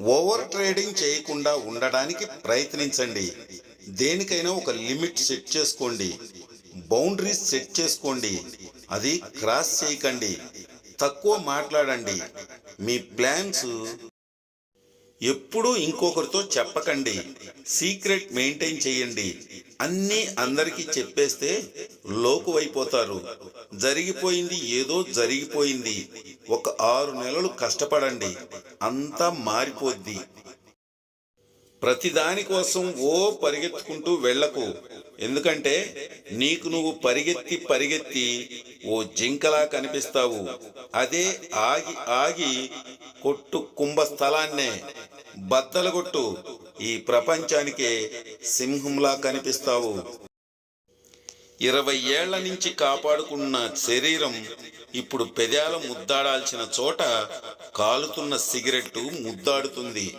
Over trading చేయకుండా ఉండడానికి ప్రయత్నించండి. దేనికైనా ఒక లిమిట్ సెట్ చేసుకోండి. బౌండరీస్ సెట్ చేసుకోండి. అది క్రాస్ చేయకండి. తక్కువ మాట్లాడండి. మీ ప్లాన్స్ ఎప్పుడూ ఇంకొకరితో చెప్పకండి. సీక్రెట్ మెయింటైన్ చేయండి. అన్నీ అందరికీ చెప్పేస్తే లోకువైపోతారు. జరిగిపోయింది ఏదో జరిగిపోయింది. ఒక ఆరు నెలలు కష్టపడండి అంతా మారిపోద్ది. ప్రతిదాని కోసం ఓ పరిగెత్తుకుంటూ వెళ్ళకు. ఎందుకంటే నీకు నువ్వు పరిగెత్తి పరిగెత్తి ఓ జింకలా కనిపిస్తావు. అదే ఆగి ఆగి కొట్టు కుంభ స్థలాన్నే బద్దలగొట్టు ఈ ప్రపంచానికే సింహంలా కనిపిస్తావు. ఇరవై ఏళ్ళ నుంచి కాపాడుకున్న శరీరం ఇప్పుడు పెదాల ముద్దాడాల్సిన చోట కాలుతున్న సిగరెట్టు ముద్దాడుతుంది.